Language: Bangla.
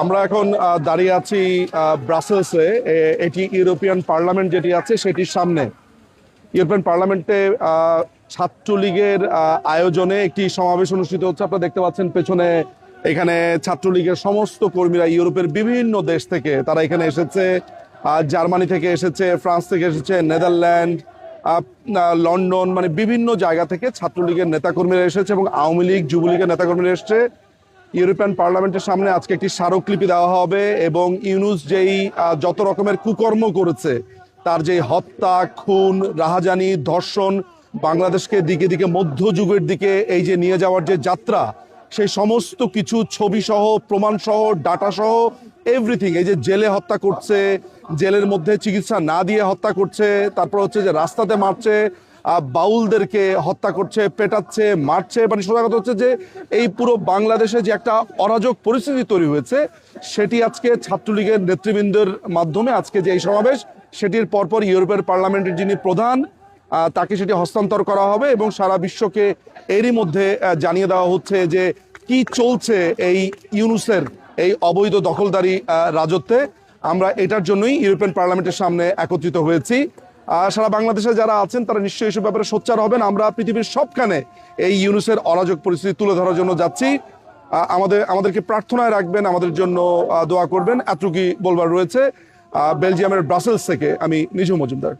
আমরা এখন দাঁড়িয়ে আছি ব্রাসেলসে। এটি ইউরোপিয়ান পার্লামেন্ট যেটি আছে, সেটির সামনে। ইউরোপিয়ান পার্লামেন্টে ছাত্রলীগের আয়োজনে একটি সমাবেশ অনুষ্ঠিত হচ্ছে। আপনারা দেখতে পাচ্ছেন পেছনে এখানে ছাত্রলীগের সমস্ত কর্মীরা ইউরোপের বিভিন্ন দেশ থেকে, তারা এখানে এসেছে। জার্মানি থেকে এসেছে, ফ্রান্স থেকে এসেছে, নেদারল্যান্ড লন্ডন মানে বিভিন্ন জায়গা থেকে ছাত্রলীগের নেতাকর্মীরা এসেছে এবং আওয়ামী লীগ, যুবলীগের নেতাকর্মীরা এসেছে। ইউরোপিয়ান পার্লামেন্টের সামনে আজকে একটি স্মারকলিপি দেওয়া হবে এবং ইউনুস যেই যত রকমের কুকর্ম করেছে, তার যে হত্যা, খুন, রাহাজানি, ধর্ষণ, বাংলাদেশকে দিকে দিকে মধ্যযুগের দিকে এই যে নিয়ে যাওয়ার যে যাত্রা, সেই সমস্ত কিছু ছবি সহ প্রমাণ সহ ডাটা সহ এভরিথিং এই যে জেলে হত্যা করছে, জেলের মধ্যে চিকিৎসা না দিয়ে হত্যা করছে, তারপর হচ্ছে যে রাস্তাতে মারছে বাউলদেরকে হত্যা করছে, পেটাচ্ছে, মারছে। মানে সোজা কথা হচ্ছে যে এই পুরো বাংলাদেশে যে একটা অরাজক পরিস্থিতি তৈরি হয়েছে, সেটি আজকে ছাত্রলীগের নেতৃবৃন্দের মাধ্যমে আজকে যে এই সমাবেশ, সেটির পরপর ইউরোপের পার্লামেন্টের যিনি প্রধান তাকে সেটি হস্তান্তর করা হবে এবং সারা বিশ্বকে এরই মধ্যে জানিয়ে দেওয়া হচ্ছে যে কি চলছে এই ইউনুসের এই অবৈধ দখলদারি রাজত্বে। আমরা এটার জন্যই ইউরোপিয়ান পার্লামেন্টের সামনে একত্রিত হয়েছি। সারা বাংলাদেশে যারা আছেন, তারা নিশ্চয়ই এসব ব্যাপারে সোচ্চার হবেন। আমরা পৃথিবীর সবখানে এই ইউনুসের অরাজক পরিস্থিতি তুলে ধরার জন্য যাচ্ছি। আমাদের আমাদেরকে প্রার্থনায় রাখবেন, আমাদের জন্য দোয়া করবেন। এতটুকুই বলবার রয়েছে। বেলজিয়ামের ব্রাসেলস থেকে আমি নিজু মজুমদার।